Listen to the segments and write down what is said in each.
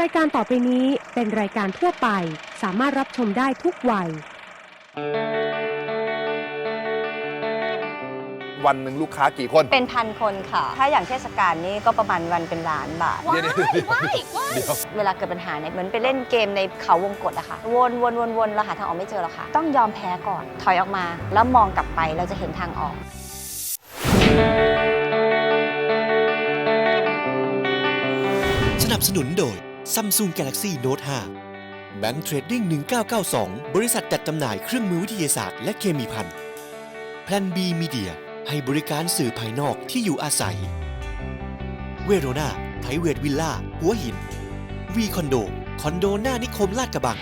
รายการต่อไปนี้เป็นรายการทั่วไป สามารถรับชมได้ทุกวัย วันหนึ่งลูกค้ากี่คน เป็นพันคนค่ะ ถ้าอย่างเทศกาลนี้ก็ประมาณวันเป็นล้านบาทเดี๋ยวเดี๋ยวเดี๋ยวว้ายว้ายเดี๋ยวเวลาเกิดปัญหาเนี่ยเหมือนไปเล่นเกมในเขาวงกตอะค่ะ วนวนวนวนเราหาทางออกไม่เจอหรอกค่ะ ต้องยอมแพ้ก่อน ถอยออกมา แล้วมองกลับไปเราจะเห็นทางออก สนับสนุนโดย Samsung Galaxy Note 5 Bank Trading 1992 บริษัทจัดจำหน่ายเครื่องมือวิทยาศาสตร์และเคมีพัน Plan B Media ให้บริการสื่อภายนอกที่อยู่อาศัย เวโรนาไพรเวทวิลล่า หัวหิน วีคอนโด คอนโดหน้านิคมลาดกระบัง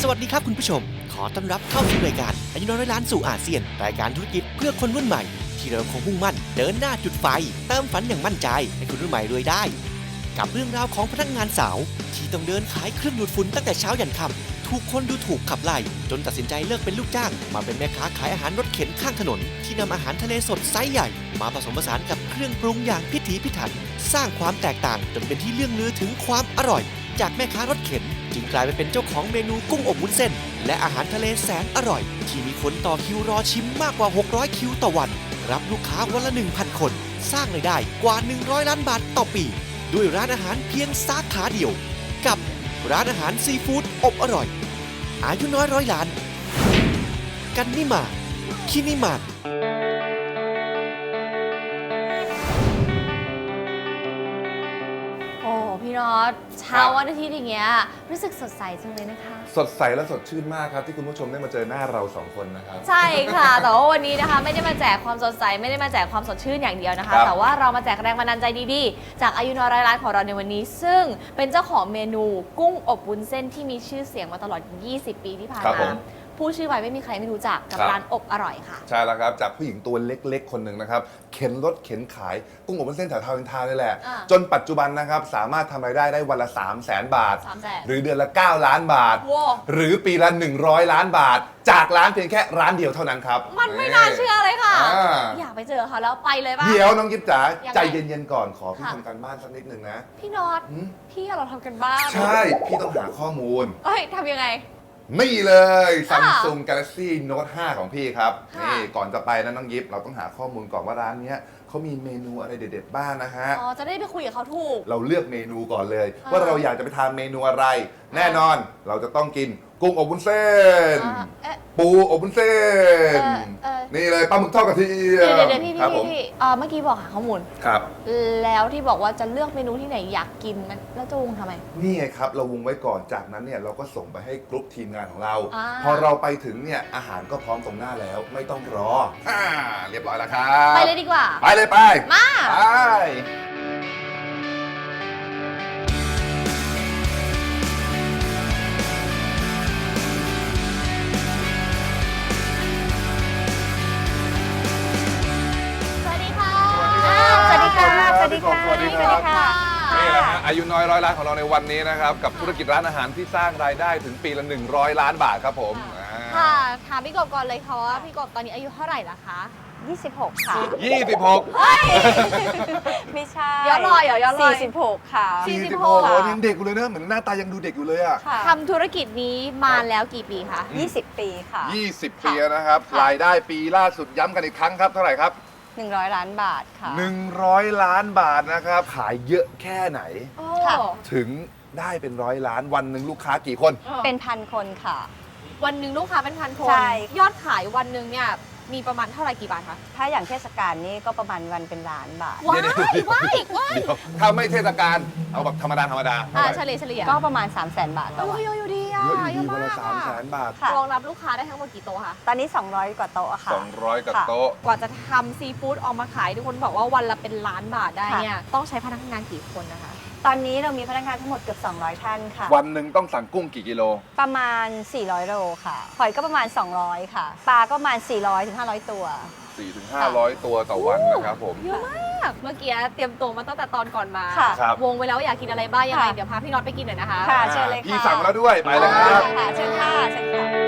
สวัสดีครับคุณผู้ชม ขอต้อนรับเข้าสู่รายการอายุน้อยร้อยล้านสู่อาเซียน รายการธุรกิจเพื่อคนรุ่นใหม่ ที่เราคงมุ่งมั่น เดินหน้าจุดไฟ เติมฝันอย่างมั่นใจ ให้คุณรุ่นใหม่รวยได้ กับเรื่องราวของพนักงานสาว ที่ต้องเดินขายเครื่องดูดฝุ่นตั้งแต่เช้ายันค่ำถูกคนดูถูกขับไล่ จนตัดสินใจเลิกเป็นลูกจ้าง มาเป็นแม่ค้าขายอาหารรถเข็นข้างถนน ที่นำอาหารทะเลสดไซส์ใหญ่ มาผสมผสานกับเครื่องปรุงอย่างพิถีพิถัน สร้างความแตกต่างจนเป็นที่เลื่องลือถึงความอร่อย จากแม่ค้ารถเข็น จึงกลายไปเป็นเจ้าของเมนูกุ้งอบวุ้นเส้น และอาหารทะเลแสนอร่อย ที่มีคนต่อคิวรอชิมมากกว่า 600 คิวต่อวัน รับลูกค้าวันละ 1,000 คน สร้างรายได้กว่า 100 ล้านบาทต่อปี ด้วยร้านอาหารเพียงสาขาเดียว กับร้านอาหารซีฟู้ดอบอร่อย อายุน้อยร้อยล้าน กันนิมา คินิมา อ้พี่น็อตเช้าวันอาทิตย์อย่างเงี้ยรู้สึกสดใสจังเลยนะคะ สดใสและสดชื่นมากครับ ที่คุณผู้ชมได้มาเจอหน้าเราสองคนนะครับ ใช่ค่ะ แต่ว่าวันนี้นะคะ ไม่ได้มาแจกความสดใสไม่ได้มาแจกความสดชื่นอย่างเดียวนะคะ ครับแต่ว่าเรามาแจกแรงบันดาลใจดีๆ จากอายุน้อยร้อยล้านของเราในวันนี้ ซึ่งเป็นเจ้าของเมนูกุ้งอบวุ้นเส้นที่มีชื่อเสียงมาตลอด 20 ปีที่ผ่านครับผมมาผู้ชื่อไปไม่มีใครไม่รู้จักกับครับ ร้านอบอร่อยค่ะ ใช่แล้วครับ จากผู้หญิงตัวเล็กๆ คนหนึ่งนะครับ เข็นรถเข็นขายกุ้งอบวุ้นเส้นแถวทาวน์อินทาวน์นี่แหละ อ่าจนปัจจุบันนะครับ สามารถทำรายได้ได้วันละ 3 0 0แสนบาท 300,000หรือเดือนละ 9 ล้านบาทโว้หรือปีละ 100 ล้านบาท จากร้านเพียงแค่ร้านเดียวเท่านั้นครับ มันไม่น่าเชื่อเลยค่ะ อ่า อยากไปเจอเขาแล้วไปเลยป่ะ เดี๋ยวน้องยิบจ๋ายังไงใจเย็นๆก่อนขอพี่ค่ะ ทำการบ้านสักนิดหนึ่งนะ พี่น็อตหืม พี่เราทำกันบ้างใช่พี่ต้องหาข้อมูล เอ้ยทำยังไง นี่เลยค่ะ Samsung Galaxy Note 5 ของพี่ครับ ค่ะนี่ก่อนจะไปนะน้องยิปเราต้องหาข้อมูลก่อนว่าร้านเนี้ยเขามีเมนูอะไรเด็ดๆบ้างนะฮะ อ๋อ จะได้ไปคุยกับเขาถูก เราเลือกเมนูก่อนเลยอ่าว่าเราอยากจะไปทานเมนูอะไร แน่นอนเราจะต้องกิน กุ้งอบวุ้นเส้น อ่าเอ๊ะ ปูอบวุ้นเส้น เออเออ นี่เลยปลาหมึกทอดกระเทียเดี๋ยวมเดี๋ยวเดี๋ยวพี่ครัพี่ผมพี่เอ่อเมื่อกี้บอกหาข้อมูล ครับ แล้วที่บอกว่าจะเลือกเมนูที่ไหนอยากกินมันแล้วจะวงทำไม นี่ไงครับ เราวงไว้ก่อนจากนั้นเนี่ยเราก็ส่งไปให้กรุ๊ปทีมงานของเรา อ่า พอเราไปถึงเนี่ยอาหารก็พร้อมตรงหน้าแล้ว ไม่ต้องรออ่าเรียบร้อยแล้วครับ ไปเลยดีกว่า ไปเลยไปมา ไป อายุน้อยร้อยล้านของเราในวันนี้นะครับ กับธุรกิจร้านอาหารที่สร้างรายได้ถึงปีละ 100 ล้านบาทครับผมอ่าค่ะ ถามพี่กบก่อนเลยค่ะว่าพี่กบตอนนี้อายุเท่าไหร่ละคะ26 ค่ะ 26ไม่ใช่ย้อนรอยเหรอย้อนรอย 46 ค่ะ สี่สิบ46หก โอ้ยังเด็กอยู่เลยนะ เหมือนหน้าตายังดูเด็กอยู่เลยอะ ค่ะ ทำธุรกิจนี้มาแล้วกี่ปีคะ 20 ปีค่ะ 20 ปีแล้วนะครับค่ะรายได้ปีล่าสุดย้ำกันอีกครั้งครับ เท่าไหร่ครับ 100 ล้านบาทค่ะ 100 ล้านบาทนะครับ ขายเยอะแค่ไหน โอ้ค่ะ ถึงได้เป็นร้อยล้านวันหนึ่งลูกค้ากี่คน เป็นพันคนค่ะ วันหนึ่งลูกค้าเป็นพันคน ใช่ ยอดขายวันหนึ่งเนี่ย มีประมาณเท่าไหร่กี่บาทคะถ้าอย่างเทศกาลนี้ก็ประมาณวันเป็นล้านบาท ว้ายเดี๋ยวๆว้ายว้ายเดี๋ยวถ้าไม่เทศกาลเอาแบบธรรมดาธรรมดาอ่าเท่าไหร่เฉลี่ยเฉลี่ยก็ประมาณ 3 0 0 0 0 0 บาทต่อโอ้วันยเยอะอยู่ดีอะเยอะอยู่ดีวันละเยสามอะแสมากนบาท ค่ะ รองรับลูกค้าได้ทั้งหมดกี่โต๊ะคะตอนนี้ 200 กว่าโต๊ะค่ะ 200กับค่ะโต๊ะ กว่าจะทำซีฟู้ดออกมาขายทุกคนบอกว่าวันละเป็นล้านบาทได้เนี่ยต้องใช้พนักงานกี่คนนะคะ ตอนนี้เรามีพนักงานทั้งหมดเกือบ200 ท่านค่ะ วันหนึ่งต้องสั่งกุ้งกี่กิโล ประมาณ 400 โลค่ะ หอยก็ประมาณ 200 ค่ะ ปลาก็ประมาณ 400ถึง500 ตัว 4-500 ตัวต่อวันนะครับผม เยอะมาก เมื่อกี้เตรียมตัวมาตั้งแต่ตอนก่อนมา ค่ะ ครับ วงไว้แล้วว่าอยากกินอะไรบ้างยังไง ค่ะ เดี๋ยวพาพี่น็อตไปกินหน่อยนะคะ ค่ะเชิญเลยค่ะพี่สั่งแล้วด้วยไปเลยครับ ค่ะเชิญค่ะเชิญค่ะ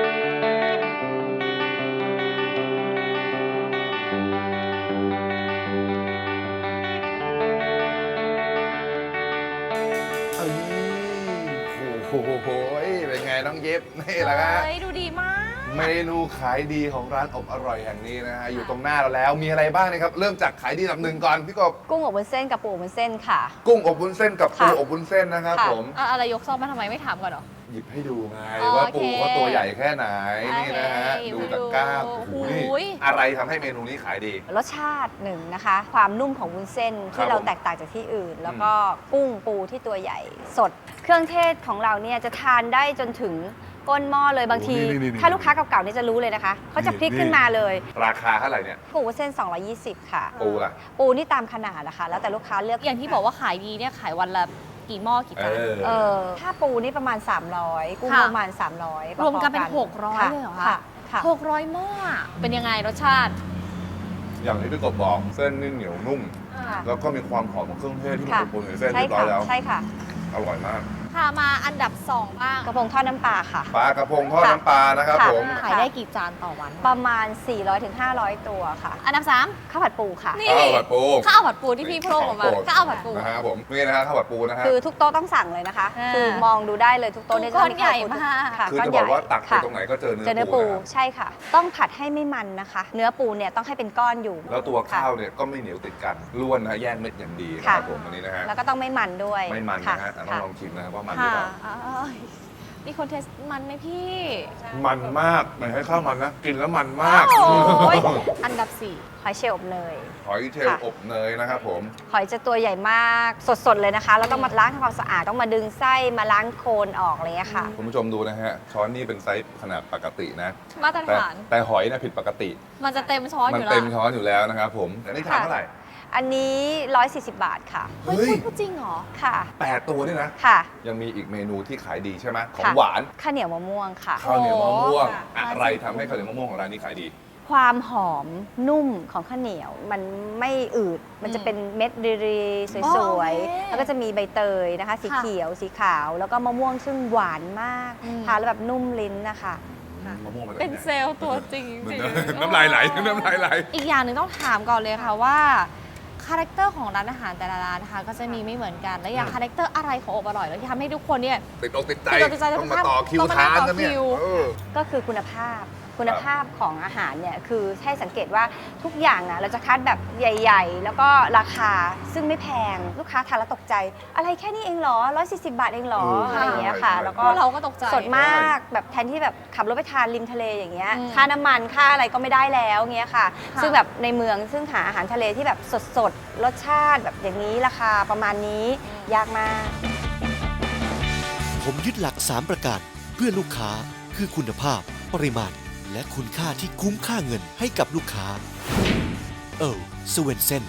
แหละฮะเฮ้ยดูดีมาก เมนูขายดีของร้านอบอร่อยแห่งนี้นะฮะอยู่ตรงหน้าเราแล้วมีอะไรบ้างนะครับเริ่มจากขายดีอันดับหนึ่งก่อนพี่กบกุ้งอบวุ้นเส้นกับปูอบวุ้นเส้นค่ะ กุ้งอบวุ้นเส้นกับปูค่ะ อบวุ้นเส้นนะครับค่ะผมอะอะไรยกซ่อมมาทำไมไม่ถามก่อนเหรอ หยิบให้ดูไงอ๋อว่าโอเคปูเขาตัวใหญ่แค่ไหนนี่นะฮะโอเคดูตะกร้ามโอ้โอ้โหโห นี่อะไรทำให้เมนูนี้ขายดี รสชาติหนึ่งนะคะ ความนุ่มของวุ้นเส้นครัที่บเราผมแตกต่างจากที่อื่น แล้วก็กุ้งปูที่ตัวใหญ่สด เครื่องเทศของเราเนี่ยจะทานได้จนถึงก้นหม้อเลยบางที โอ้นี่ๆๆถ้าลูกค้าเก่าๆเนี่ยจะรู้เลยนะคะเขาจะพลิกขึ้นมาเลยราคาเท่าไหร่เนี่ย ปูวุ้นเส้น 220 ค่ะ ปูล่ะ ปูนี่ตามขนาดนะคะ แล้วแต่ลูกค้าเลือกอย่างที่บอกว่าขายดีเนี่ยขายวันละกี่หม้อกี่เอจาน อ เออถ้าปูนี่ประมาณ 300 กุ้งค่ะประมาณ 300รวมกันเป็นพอ600เลยเหรอคะค่ะค่ะ หกร้อยหม้ออะเป็นยังไงรสชาติ อย่างที่พี่กบบอกเส้นนี่เหนียวนุ่มค่ะแล้วก็มีความหอมของเครื่องเทศที่มันค่ะ ปนๆในเส้นใช่เรียบร้อค่ะยแล้ว ใช่ค่ะ อร่อยมาก ค่ะมาอันดับ 2 บ้าง กระพงทอดน้ำปลาค่ะ ปลากระพงทอดค่ะน้ำปลานะครับค่ะ ผมขายได้กี่จานต่อวัน ประมาณ 400-500 ตัวค่ะ อันดับข้าวผัดปูค่ะ3นี่ ข้าวผัดปูข้าวผัดปูที่พี่โพร่งออกมาของโปรดข้าวผัดปู นะฮะผมนี่นะฮะข้าวผัดปูนะฮะ คือทุกโต๊ะต้องสั่งเลยนะคะ อ่าคือมองดูได้เลยทุกโต๊ะเนี่ยก้อนจะมีข้าวใหญ่ปูมาก ค่ะคือก้อนจะใหบญ่อกว่าตักไปค่ะตรงไหนก็เจอเจอเนื้เนื้ออปูปูนะครับใช่ค่ะ ต้องผัดให้ไม่มันนะคะ เนื้อปูเนี่ยต้องให้เป็นก้อนอยู่แล้วตัวค่ะ ข้าวเนี่ยก็ไม่เหนียวติดกันล้วนนะแยกเม็ดอย่างดีนะคค่ะรับผมอันนี้นะฮะแล้วก็ต้องไม่มันด้วยไม่มันค่นะฮะแต่ต้องค่ะ ลองชิมนะครับว่ามันหรือค่ะเปล่าอ้ายมีคนเทสมันไหมพี่ มันมากไม่ให้ข้าวมันนะกินแล้วมันมาก โอ้ยอันดับหอยเชลล์อบเนย หอยเชลล์ค่ะ อบเนยนะครับผมหอยจะตัวใหญ่มากสดๆเลยนะคะ แล้วต้องมาล้างทำความสะอาดต้องมาดึงไส้มาล้างโคลนออกอะไรอย่างเงี้ยค่ะ คุณผู้ชมดูนะฮะช้อนนี่เป็นไซส์ขนาดปกตินะ4มาตรแต่ฐาน แต่หอยนะผิดปกติ มันจะเต็มช้อนมัอยู่เต็มแล้วช้อนอยู่แล้วนะครับผมแต่นี่ทานเท่าไหร่ อันนี้ 140 บาทค่ะ เฮ้ยเฮ้ย พูดจริงเหรอ ค่ะ แปดตัวนี่นะ ค่ะ ยังมีอีกเมนูที่ขายดีใช่ไหมของค่ะ หวานข้าวเหนียวมะม่วงค่ะ ข้าวเหนียวมะม่วง โอ้ค่ะ อะไรทำให้ข้าวเหนียวมะม่วงของร้านนี้ขายดี ความหอมนุ่มของข้าวเหนียวมันไม่อืด มันจะเป็นเม็ดรีๆสอ๋อวยโอเคๆ แล้วก็จะมีใบเตยนะคะ สีค่ะเขียวสีขาว แล้วก็มะม่วงซึ่งหวานมากอืม ทานแล้วแบบนุ่มลิ้นนะคะ มะม่วงมาจากเป็นไหเซลล์ตัวจริงจริงน้ำลายไหลน้ำลายไหล อีกอย่างหนึ่งต้องถามก่อนเลยค่ะว่า คาแรคเตอร์ของร้านอาหารแต่ละร้านนะคะก็จะมีไม่เหมือนกัน และอย่างอืมคาแรคเตอร์อะไรของอบอร่อย แล้วที่ทำให้ทุกคนเนี่ยติดอกติดใจ ติดอกติดใจต้องมาต่อคิวต้องมาทานต่อกันเนี่ยคิวเออ ก็คือคุณภาพ คุณภาพของอาหารเนี่ยคือให้สังเกตว่าทุกอย่างอะเราจะคัดแบบใหญ่ ๆ แล้วก็ราคาซึ่งไม่แพงลูกค้าทานแล้วตกใจ อะไรแค่นี้เองเหรอ 140 บาทเองเหรอเออออะไรอย่างเงี้ยค่ะใช่แล้วพก็วกเราก็ตกใจ สดมากแบบแทนที่แบบขับรถไปทานริมทะเลอย่างเงี้ยอืมค่าน้ำมันค่าอะไรก็ไม่ได้แล้วเงี้ยค่ะ ค่ะ ซึ่งแบบในเมืองซึ่งหาอาหารทะเลที่แบบสดๆรสชาติแบบอย่างนี้ราคาประมาณนี้ยากมาก ผมยึดหลัก 3 ประการ เพื่อลูกค้าคือคุณภาพ ปริมาณ และคุณค่าที่คุ้มค่าเงินให้กับลูกค้า เออสเวนเซน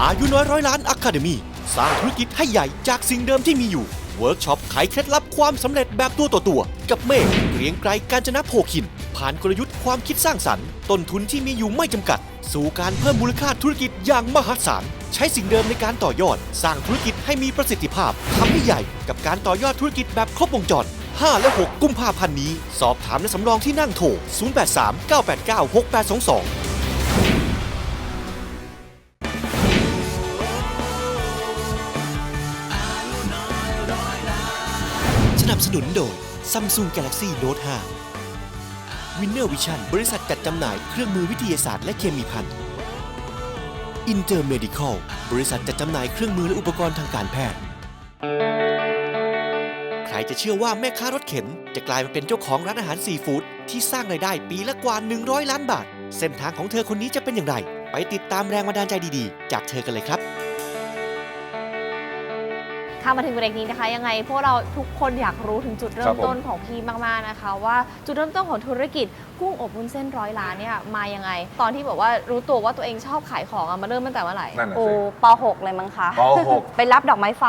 อายุน้อยร้อยล้านอะคาเดมีสร้างธุรกิจให้ใหญ่จากสิ่งเดิมที่มีอยู่ เวิร์กช็อปไขเคล็ดลับความสำเร็จแบบตัวต่อตัว กับเมฆเกรียงไกรการจนะโพคิน ผ่านกลยุทธ์ความคิดสร้างสรรค์ ต้นทุนที่มีอยู่ไม่จำกัด สู่การเพิ่มมูลค่าธุรกิจอย่างมหาศาล ใช้สิ่งเดิมในการต่อยอด สร้างธุรกิจให้มีประสิทธิภาพทำให้ใหญ่กับการต่อยอดธุรกิจแบบครบวงจร 5 และ 6 กุมภาพันธ์นี้ สอบถามและสำรองที่นั่งโทร 083 989 6822สนับสนุนโดย Samsung Galaxy Note 5 Winner Vision บริษัทจัดจำหน่ายเครื่องมือวิทยาศาสตร์และเคมี ภัณฑ์ Intermedical บริษัทจัดจำหน่ายเครื่องมือและอุปกรณ์ทางการแพทย์ ใครจะเชื่อว่าแม่ค้ารถเข็น จะกลายมาเป็นเจ้าของร้านอาหารซีฟู้ดที่สร้างรายได้ปีละกว่า 100 ล้านบาท เส้นทางของเธอคนนี้จะเป็นอย่างไร ไปติดตามแรงบันดาลใจดีๆ จากเธอกันเลยครับค่ะมาถึงเบรกนี้นะคะ ยังไงพวกเราทุกคนอยากรู้ถึงจุดเริ่ครัมบผมต้นของพี่มากๆนะคะ ว่าจุดเริ่มต้นของธุรกิจกุ้งอบวุ้นเส้นร้อยล้านเนี่ยมายังไง ตอนที่บอกว่ารู้ตัวว่าตัวเองชอบขายของอะมาเริ่มตั้งแต่เมื่อไหร่ นั่นน่ะโอ้สิ ป .6 เลยมั้งคะปหก ไปรับดอกไม้ไฟ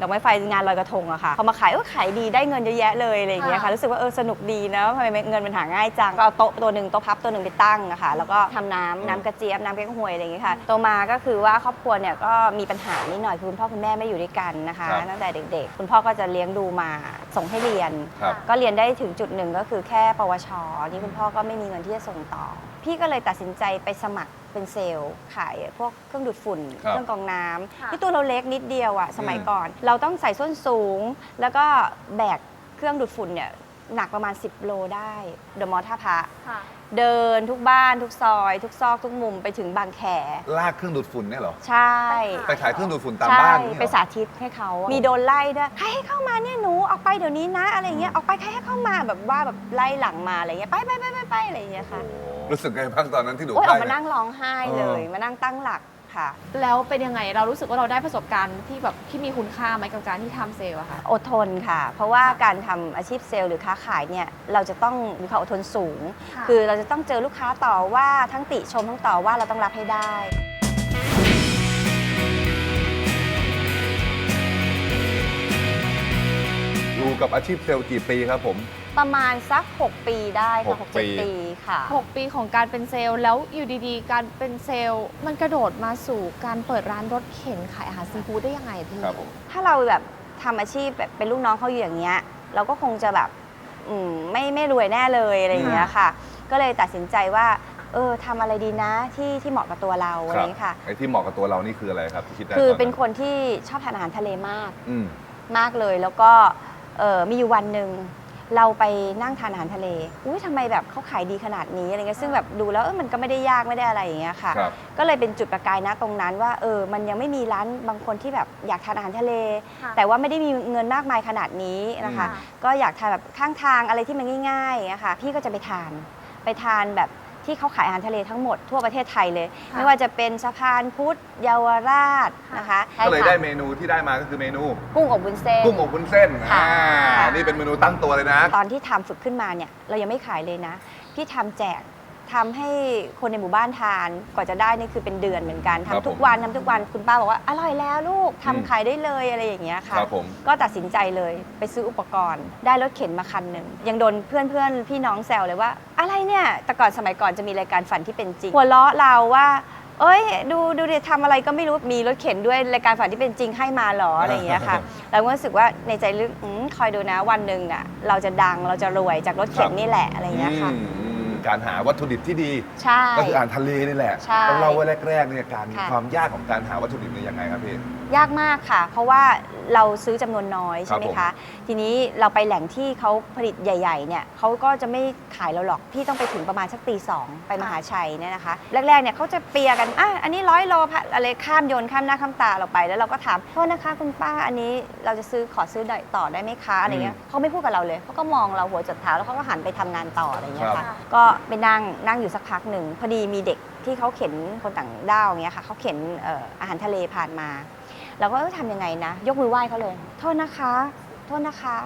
ดอกไม้ไฟงานลอยกระทงอะค่ะพอมาขายก็ขายดีได้เงินเยอะแยะเลยอะไรอย่างเงี้ยค่ะ ค่ะรู้สึกว่าเออสนุกดีนะทำไมเงินมันหาง่ายจัง ก็เอาโต๊ะตัวหนึ่งโต๊ะพับตัวหนึ่งไปตั้งอะค่ะ แล้วก็ทำน้ำน้ำกระเจี๊ยบน้ำแกงฮวยอะไรอย่างเงี้ยค่ะโตมาก็คือว่าครอบครัวเนี่ยก็มีปัญหานิดหน่อยคือคุณพ่อคุณแม่ไม่อยู่ด้วยกันนะคะ ครับ ตั้งแต่เด็ก ๆ คุณพ่อก็จะเลี้ยงดูมาส่งให้เรียน ครับ ก็เรียนได้ถึงจุดหนึ่งก็คือแค่ปวชนี่คุณพ่อพ่อก็ไม่มีเงินที่จะส่งต่อ พี่ก็เลยตัดสินใจไปสมัครเป็นเซลล์ขายพวกเครื่องดูดฝุ่น ครับ เครื่องกรองน้ำค่ะ ที่ตัวเราเล็กนิดเดียวอะสมัยอืมก่อน เราต้องใส่ส้นสูง แล้วก็แบกเครื่องดูดฝุ่นเนี่ยหนักประมาณ 10 โลได้เดอะมอลล์ท่าพระ ค่ะ เดินทุกบ้านทุกซอย ทุกซอกทุกมุมไปถึงบางแคลากเครื่องดูดฝุ่นเนี่ยเหรอ ใช่ ไปขายเครื่องดูดฝุ่นตามใช่ บ้านนี่เหรอ ไปสาธิตให้เขามีโดนไล่ด้วย ใครให้เข้ามาเนี่ยหนูออกไปเดี๋ยวนี้นะอะไรเงี้ย ออกไปใครให้เข้ามาแบบว่าแบบไล่หลังมาอะไรเงี้ย ไปไปไปไปไปอะไรเงี้ยค่ะ รู้สึกไงบ้างตอนนั้นที่ถูกโอ้ยอไล่อกมาเนี่ย นั่งร้องไห้เลย เออ มานั่งตั้งหลัก ค่ะ แล้วเป็นยังไงเรารู้สึกว่าเราได้ประสบการณ์ที่แบบที่มีคุณค่าไหมกับการที่ทำเซลล์อะค่ะ อดทนค่ะ เพราะว่าการทำอาชีพเซลล์หรือค้าขายเนี่ยเราจะต้องมีความอดทนสูง ค่ะ คือเราจะต้องเจอลูกค้าต่อว่าทั้งติชมทั้งต่อว่าเราต้องรับให้ได้ อยู่กับอาชีพเซลล์กี่ปีครับผม ประมาณสัก 6 ปีได้ค่ะหหกกปีเจ็ดปีค่ะ 6 ปีของการเป็นเซลล์แล้วอยู่ดีๆ การเป็นเซลล์ มันกระโดดมาสู่การเปิดร้านรถเข็นขายอาหารซีฟู้ดได้ยังไงพี่ ครับผม ถ้าเราแบบทำอาชีพแบบเป็นลูกน้องเขาอยู่อย่างเงี้ย เราก็คงจะแบบอืมไม่ไม่รวยแน่เลยอะไรอย่างเงี้ยค่ะ ก็เลยตัดสินใจว่า เออทำอะไรดีนะที่ที่เหมาะกับตัวเราอะไรอย่างเงี้ยค่ะ ไอ้ที่เหมาะกับตัวเรานี่คืออะไรครับที่คิดได้คือตเป็นคนที่ชอบทานอาหารทะเลมากอืม มากเลย แล้วก็เออมีอยู่วันหนึ่ง เราไปนั่งทานอาหารทะเล อุ้ยทำไมแบบเขาขายดีขนาดนี้อะไรเงี้ยซึ่งแบบดูแล้วเออมันก็ไม่ได้ยากไม่ได้อะไรอย่างเงี้ยค่ะ ครับ ก็เลยเป็นจุดประกายนะตรงนั้นว่าเออมันยังไม่มีร้านบางคนที่แบบอยากทานอาหารทะเล ค่ะแต่ว่าไม่ได้มีเงินมากมายขนาดนี้นะคะ อืม ก็อยากทานแบบข้างทางอะไรที่มันง่ายๆนะคะพี่ก็จะไปทาน ไปทานแบบ ที่เขาขายอาหารทะเลทั้งหมดทั่วประเทศไทยเลย ค่ะ ไม่ว่าจะเป็นสะพานพุทธเยาวราชนะคะก็เลยใช่ค่ะได้เมนูที่ได้มาก็คือเมนู กุ้งอบวุ้นเส้น กุ้งอบวุ้นเส้นค่ะ อ่านี่เป็นเมนูตั้งตัวเลยนะ ตอนที่ทำฝึกขึ้นมาเนี่ยเรายังไม่ขายเลยนะ พี่ทำแจก ทำให้คนในหมู่บ้านทานกว่าจะได้นี่คือเป็นเดือนเหมือนกันครับทำทุกผมวันทำทุกวันคุณป้าบอกว่าอร่อยแล้วลูกอืมทำขายได้เลยอะไรอย่างเงี้ยค่ะ ครับผม ก็ตัดสินใจเลยไปซื้ออุปกรณ์ ได้รถเข็นมาคันหนึ่งยังโดนเพื่อนเพื่อนๆพี่น้องแซวเลยว่า อะไรเนี่ยแต่ก่อนสมัยก่อนจะมีรายการฝันที่เป็นจริงหัวเราะเราว่า เอ้ย ดูดูดิทำอะไรก็ไม่รู้มีรถเข็นด้วยรายการฝันที่เป็นจริงให้มาเหรออะไรอย่างเงี้ยค่ะ เราก็รู้สึกว่าในใจลึกอมคอยดูนะวันหนึ่งอะเราจะดังเราจะรวยจากรถเข็นนี่แหละอะไรอย่างเงี้ยค่ะ อืมอืม การหาวัตถุดิบที่ดี ใช่ ก็คืออาหารทะเลนี่แหละใช่ต้องเล่าไว้แรกๆเนี่ยการค่ะความยากของการหาวัตถุดิบเนี่ยยังไงครับพี่ ยากมากค่ะ เพราะว่าเราซื้อจำนวนน้อยใช่ไหมครับผมคะ ทีนี้เราไปแหล่งที่เขาผลิตใหญ่ๆเนี่ยเขาก็จะไม่ขายเราหรอกพี่ต้องไปถึงประมาณสักตีสองไปมหาชัยเนี่ยนะคะ แรกๆเนี่ยเขาจะเปียกันอะอันนี้ร้อยโลพะอะไรข้ามโยนข้ามหน้าข้ามตาเราไปแล้วเราก็ถามโทษนะคะคุณป้าอันนี้เราจะซื้อขอซื้อต่อได้ไหมคะอะไรเงี้ยเขาไม่พูดกับเราเลยเขาก็มองเราหัวจดเท้าแล้วเขาก็หันไปทำงานต่ออะไรเงี้ยครัค่ะบก็ไปนั่งนั่งอยู่สักพักหนึ่งพอดีมีเด็กที่เขาเข็นคนต่างด้าวอย่างเงี้ยค่ะเขาเข็นเอ่ออาหารทะเลผ่านมา เราก็เออทำยังไงนะ ยกมือไหว้เขาเลย โทษนะคะ โทษนะคะ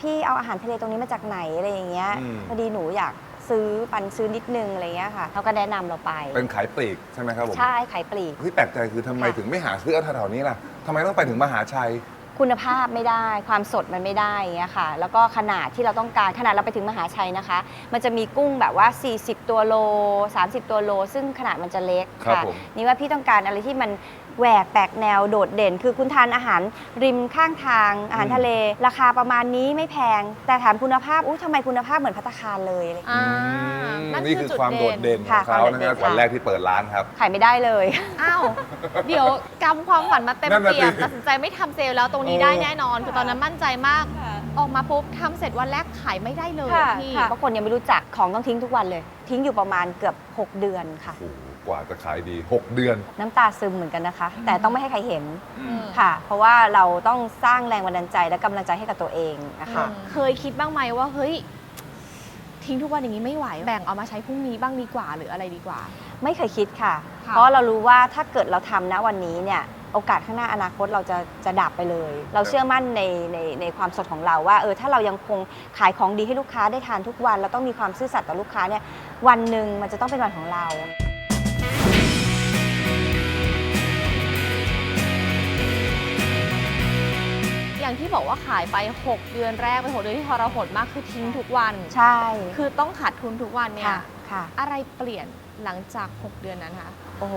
พี่เอาอาหารทะเลตรงนี้มาจากไหนอะไรอย่างเงี้ยอืม พอดีหนูอยากซื้อปันซื้อนิดนึงอะไรเงี้ยค่ะเขาก็แนะนำเราไป เป็นขายปลีกใช่ไหมครับผมใช่ขายปลีก ที่แปลกใจคือทำไมค่ะ ถึงไม่หาซื้อเอาแถวๆนี้ล่ะทำไมต้องไปถึงมหาชัย คุณภาพไม่ได้ความสดมันไม่ได้อย่างเงี้ยค่ะ แล้วก็ขนาดที่เราต้องการขนาดเราไปถึงมหาชัยนะคะ มันจะมีกุ้งแบบว่า 40 ตัวโล 30 ตัวโล ซึ่งขนาดมันจะเล็กครับค่ะผม นี่ว่าพี่ต้องการอะไรที่มัน แหวกแปลกแนวโดดเด่น คือคุณทานอาหารริมข้างทางอาหารทะเล ราคาประมาณนี้ไม่แพง แต่ถามคุณภาพอุ้ยทำไมคุณภาพเหมือนพัตตาคารเลยอะไรอย่างเงี้ย อ่าอืมนั่นนี่คืคืออจุดความโดดเด่นของค่ะเขาความโดดนะเด่ครับนวันค่ะแรกที่เปิดร้านครับ ขายไม่ได้เลย อ้าว เดี๋ยวกำความฝันมาเต็มนั่นน่ะเปี่ยมสิตัดสินใจไม่ทำเซลล์แล้วตรงนี้เออ ได้แน่นอน คือตอนนั้นมั่นใจมากออกมาปุ๊บทำเสร็จวันแรกขายไม่ได้เลยค่ะพี่เพราะคนยังไม่รู้จักของต้องทิ้งทุกวันเลย ทิ้งอยู่ประมาณเกือบ 6 เดือนค่ะ โอ้โห กว่าจะขายดี 6 เดือน น้ำตาซึมเหมือนกันนะคะ แต่ต้องไม่ให้ใครเห็นอืม ค่ะ เพราะว่าเราต้องสร้างแรงบันดาลใจและกำลังใจให้กับตัวเองนะคะ เคยคิดบ้างไหมว่าเฮ้ย ทิ้งทุกวันอย่างนี้ไม่ไหว แบ่งเอามาใช้พรุ่งนี้บ้างดีกว่าหรืออะไรดีกว่า ไม่เคยคิดค่ะ ค่ะ เพราะเรารู้ว่าถ้าเกิดเราทำนะวันนี้เนี่ยโอกาสข้างหน้าอนาคตเราจะจะดับไปเลย เราเชื่อมั่นในในในความสดของเราว่าเออถ้าเรายังคงขายของดีให้ลูกค้าได้ทานทุกวัน เราต้องมีความซื่อสัตย์ต่อลูกค้าเนี่ยวันหนึ่งมันจะต้องเป็นวันของเรา อย่างที่บอกว่าขายไป 6 เดือนแรกเป็น6เดือนที่ทรหดมากคือทิ้งทุกวัน ใช่ คือต้องขาดทุนทุกวันเนี่ย ค่ะค่ะ อะไรเปลี่ยนหลังจาก 6 เดือนนั้นคะโอ้โห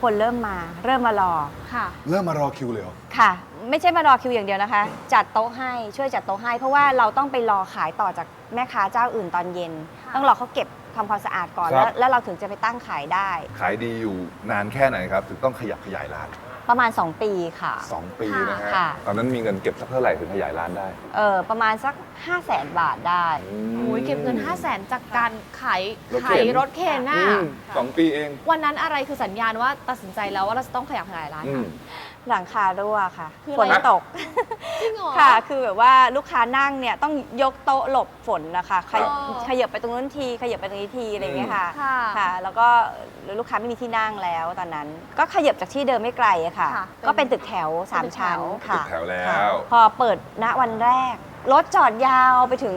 คนเริ่มมา เริ่มมารอ ค่ะ เริ่มมารอคิวเลยเหรอ ค่ะ ไม่ใช่มารอคิวอย่างเดียวนะคะ จัดโต๊ะให้ช่วยจัดโต๊ะให้ เพราะว่าเราต้องไปรอขายต่อจากแม่ค้าเจ้าอื่นตอนเย็น ค่ะ ต้องรอเขาเก็บทำความสะอาดก่อน ครัแล้บวแล้วเราถึงจะไปตั้งขายได้ ขายดีอยู่นานแค่ไหนครับ ถึงต้องขยับขยายร้าน ประมาณ 2 ปีค่ะ2ปีนะฮะค่ะ ตอนนั้นมีเงินเก็บสักเท่าไหร่ถึงขยายร้านได้เออประมาณสัก 5 0 0แสนบาทได้ โอ้ยเก็บเงิน 5 0 0แสนจากการขายรถเข็น ขายรถเข็นน่ะอืมสองปีเองวันนั้นอะไรคือสัญญาณว่าตัดสินใจแล้วว่าเราจะต้องขยับขยายร้านอืค่ะม หลังคารั่วค่ะคือฝอะไรนตก จริงเหรอ ค่ะ คือแบบว่าลูกค้านั่งเนี่ยต้องยกโต๊ะหลบฝนนะคะขยอ๋อ ขยับไปตรงนู้นทีขยับไปตรงนี้ทีอะไรอย่างเงี้ยค่ะค่ะ ค่ะ แล้วก็ลูกค้าไม่มีที่นั่งแล้วตอนนั้น ก็ขยับจากที่เดิมไม่ไกลอะค่ะ ค่ะก็เป็นตึกแถวสามเป็นตึกแถชั้นวค่ะตึกแถวแล้วค่ะพอเปิดณวันแรก รถจอดยาวไปถึง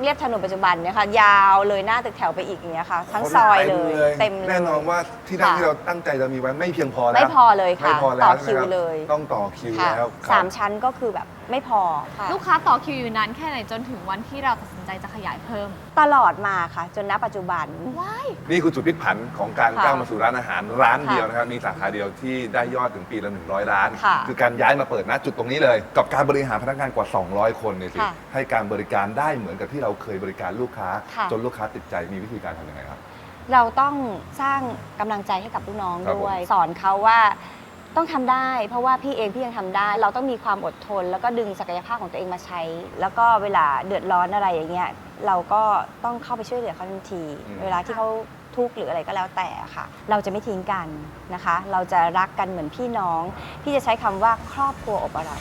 เรียบถนนปัจจุบันเนี่ยค่ะ ยาวเลยหน้าตึกแถวไปอีกอย่างเงี้ยค่ะ ทั้งซอยเลย เต็มเลย แน่นอนว่าที่นั่งค่ะ ที่เราตั้งใจจะมีไว้ไม่เพียงพอแล้วไม่พอเลยค่ะ ไม่พอแล้วต่อใช่คิไหมวรับเลยต้องต่อคิวค่ะแล้วครับ สามชั้นก็คือแบบ ไม่พอค่ะ ลูกค้าต่อคิวอยู่นานแค่ไหนจนถึงวันที่เราตัดสินใจจะขยายเพิ่มตลอดมาค่ะ จนณปัจจุบัน ว้าย นี่คือจุดพลิกผันของการค่ะก้าวมาสู่ร้านอาหารร้านค่ะเดียวนะครับ มีสาขาเดียวที่ได้ยอดถึงปีละ 100 ล้าน ค่ะคือการย้ายมาเปิดณจุดตรงนี้เลย กับการบริหารพนักงานกว่า 200 คนเนี่ยสิ ค่ะให้การบริการได้เหมือนกับที่เราเคยบริการลูกค้า ค่ะ จนลูกค้าติดใจมีวิธีการทำยังไงครับ เราต้องสร้างกำลังใจให้กับลูกน้องครับผมด้วย สอนเขาว่า ต้องทำได้ เพราะว่าพี่เองพี่ยังทำได้ เราต้องมีความอดทน แล้วก็ดึงศักยภาพของตัวเองมาใช้ แล้วก็เวลาเดือดร้อนอะไรอย่างเงี้ยเราก็ต้องเข้าไปช่วยเหลือเขาทันที อืม เวลาที่เขาทุกข์หรืออะไรก็แล้วแต่ค่ะ เราจะไม่ทิ้งกันนะคะ เราจะรักกันเหมือนพี่น้อง พี่จะใช้คำว่าครอบครัวอบอร่อย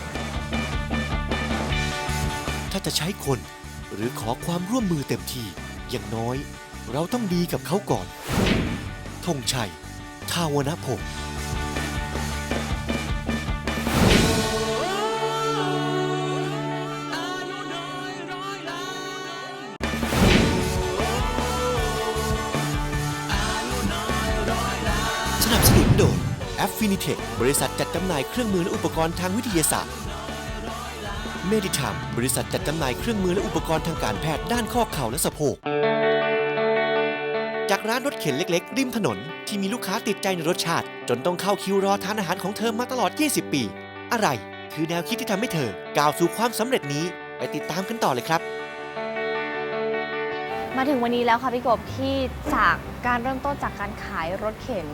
ถ้าจะใช้คน หรือขอความร่วมมือเต็มที่อย่างน้อย เราต้องดีกับเขาก่อนธงชัย ทาวนพงศ์ f f i n i t e c h บริษัทจัดจำหน่ายเครื่องมือและอุปกรณ์ทางวิทยาศาสตร์เมดิทัมบริษัทจัดจำหน่ายเครื่องมือและอุปกรณ์ทางการแพทย์ด้านข้อเข่าและสะโพก จากร้านรถเข็นเล็กๆ ริมถนน ที่มีลูกค้าติดใจในรสชาติ จนต้องเข้าคิวรอทานอาหารของเธอมาตลอด 20 ปี อะไร คือแนวคิดที่ทำให้เธอก้าวสู่ความสำเร็จนี้ไปติดตามกันต่อเลยครับ มาถึงวันนี้แล้วค่ะพี่กบที่จากการเริ่มต้นจากการขายรถเข็น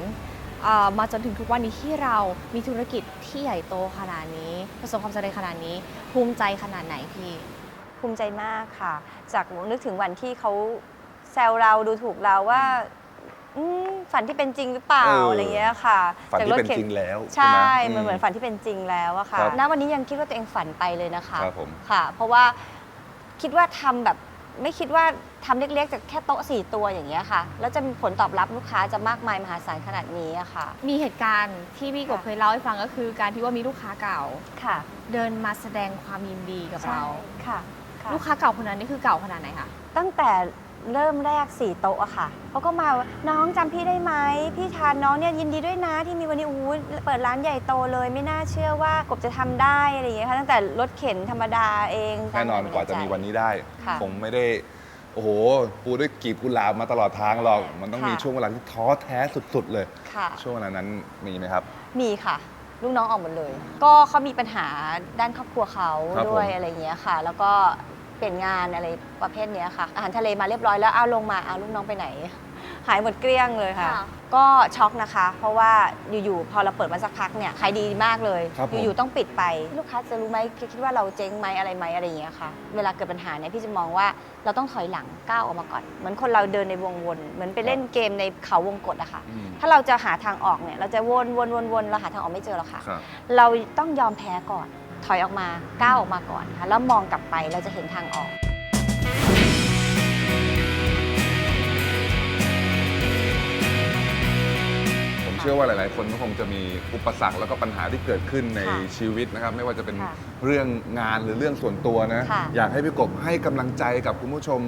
มาจนถึงทุกวันนี้ที่เรามีธุรกิจที่ใหญ่โตขนาดนี้ ประสบความสำเร็จขนาดนี้ ภูมิใจขนาดไหนพี่ ภูมิใจมากค่ะ จากนึกถึงวันที่เขาแซวเราดูถูกเราว่าอืมฝันที่เป็นจริงหรือเปล่าเออออะไรเงี้ยค่ะฝันที่จากเป็นข็จริงแล้วใช่ใช่ไหมมันเหมือนฝันที่เป็นจริงแล้วอะค่ะครับณวันนี้ยังคิดว่าตัวเองฝันไปเลยนะคะครับผม ค่ะ เพราะว่าคิดว่าทำแบบไม่คิดว่า ทำเล็กๆจากแค่โต๊ะสี่ตัวอย่างเงี้ยค่ะ แล้วจะมีผลตอบรับลูกค้าจะมากมายมหาศาลขนาดนี้อะค่ะ มีเหตุการณ์ที่พี่กบเคยเล่าให้ฟังก็คือ การที่ว่ามีลูกค้าเก่า ค่ะเดินมาแสดงความยินดีกับเรา ค่ะค่ะ ลูกค้าเก่าคนนั้นนี่คือเก่าขนาดไหนคะ ตั้งแต่เริ่มแรกสี่โต๊ะอะค่ะเขาก็มาว่าน้องจำพี่ได้ไหมพี่ทานน้องเนี่ยยินดีด้วยนะที่มีวันนี้อู้เปิดร้านใหญ่โตเลย ไม่น่าเชื่อว่ากบจะทำได้อะไรอย่างเงี้ยค่ะตั้งแต่รถเข็นธรรมดาเองแน่นอนกว่าจะมีวันนี้ได้ ค่ะ คงไม่ได้ โอ้โหปูด้วยกีบกุหลาบมาตลอดทางหรอก มันต้องค่ะมีช่วงเวลาที่ท้อแท้สุด ๆ เลย ค่ะ ช่วงเวลานั้นมีไหมครับ มีค่ะ ลูกน้องออกหมดเลย ก็เขามีปัญหาด้านครอบครัวเขาครับด้วยผมอะไรอย่างเงี้ยค่ะ แล้วก็เปลี่ยนงานอะไรประเภทเนี้ยค่ะ อาหารทะเลมาเรียบร้อยแล้วเอาลงมาเอาลูกน้องไปไหน หายหมดเกลี้ยงเลยค่ะ ค่ะ ก็ช็อกนะคะ เพราะว่าอยู่ๆพอเราเปิดมาสักพักเนี่ยขายดีมากเลย ครับผม อยู่ๆต้องปิดไป ลูกค้าจะรู้ไหมคิดว่าเราเจ๊งไหมอะไรไหมอะไรอย่างเงี้ยค่ะ เวลาเกิดปัญหาเนี่ยพี่จะมองว่าเราต้องถอยหลังก้าวออกมาก่อนเหมือนคนเราเดินในวงวนเหมือนไปเล่นเกมในเขาวงกตอะค่ะ อืมถ้าเราจะหาทางออกเนี่ยเราจะวนวนวนวนเราหาทางออกไม่เจอหรอกค่ะ ครับ เราต้องยอมแพ้ก่อน ถอยออกมาก้าวออกมาก่อนค่ะแล้วมองกลับไปเราจะเห็นทางออก ชื่อว่าหลาย ๆ คนก็คงจะมีอุปสรรคแล้วก็ปัญหาที่เกิดขึ้นในค่ะชีวิตนะครับ ไม่ว่าจะเป็นค่ะเรื่องงานหรือเรื่องส่วนตัวนะค่ะอยากให้พี่กบให้กำลังใจกับคุณผู้ชม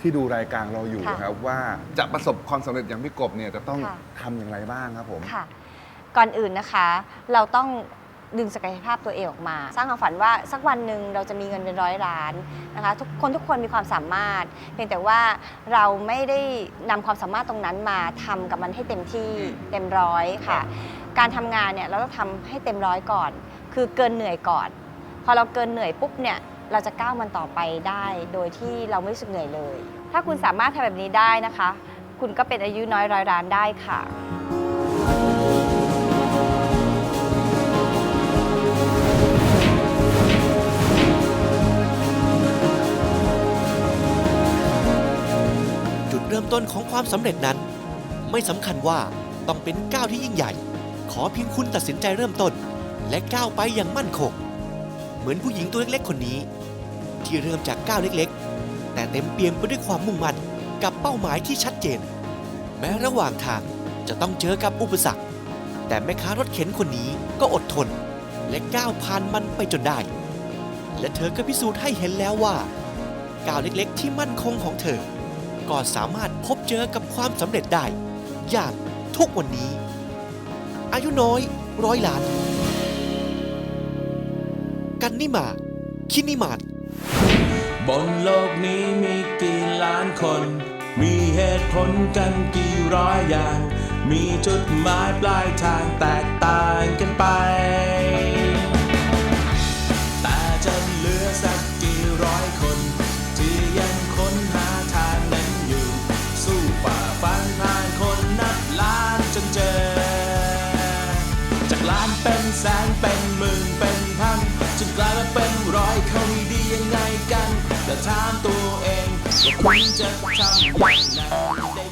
ที่ดูรายการเราอยู่ค่ะนะครับว่าจะประสบความสำเร็จอย่างพี่กบเนี่ยจะต้องค่ะทำอย่างไรบ้างครับผมค่ะก่อนอื่นนะคะ เราต้อง ดึงศักยภาพตัวเองออกมา สร้างความฝันว่าสักวันหนึ่งเราจะมีเงินเป็นร้อยล้านนะคะทุกคนทุกคนมีความสามารถ เพียงแต่ว่าเราไม่ได้นำความสามารถตรงนั้นมาทำกับมันให้เต็มที่อืมเต็มร้อยค่ะ การทำงานเนี่ยเราต้องทำให้เต็มร้อยก่อน คือเกินเหนื่อยก่อน พอเราเกินเหนื่อยปุ๊บเนี่ยเราจะก้าวมันต่อไปได้ โดยที่เราไม่รู้สึกเหนื่อยเลย ถ้าคุณสามารถทำแบบนี้ได้นะคะ คุณก็เป็นอายุน้อยร้อยล้านได้ค่ะ ริ่มต้นของความสำเร็จนั้น ไม่สำคัญว่าต้องเป็นก้าวที่ยิ่งใหญ่ ขอเพียงคุณตัดสินใจเริ่มต้น และก้าวไปอย่างมั่นคง เหมือนผู้หญิงตัวเล็กๆ คนนี้ ที่เริ่มจากก้าวเล็กๆ แต่เต็มเปี่ยมไปด้วยความมุ่งมั่นกับเป้าหมายที่ชัดเจน แม้ระหว่างทางจะต้องเจอกับอุปสรรค แต่แม่ค้ารถเข็นคนนี้ก็อดทน และก้าวผ่านมันไปจนได้ และเธอก็พิสูจน์ให้เห็นแล้วว่าก้าวเล็กๆ ที่มั่นคงของเธอ ก็สามารถพบเจอกับความสำเร็จได้ อย่างทุกวันนี้ อายุน้อยร้อยล้าน กันนิมาคินิมาบนโลกนี้มีกี่ล้านคน มีเหตุผลกันกี่ร้อยอย่าง มีจุดหมายปลายทางแตกต่างกันไป ถามตัวเองว่าคุณจะทำอย่างไง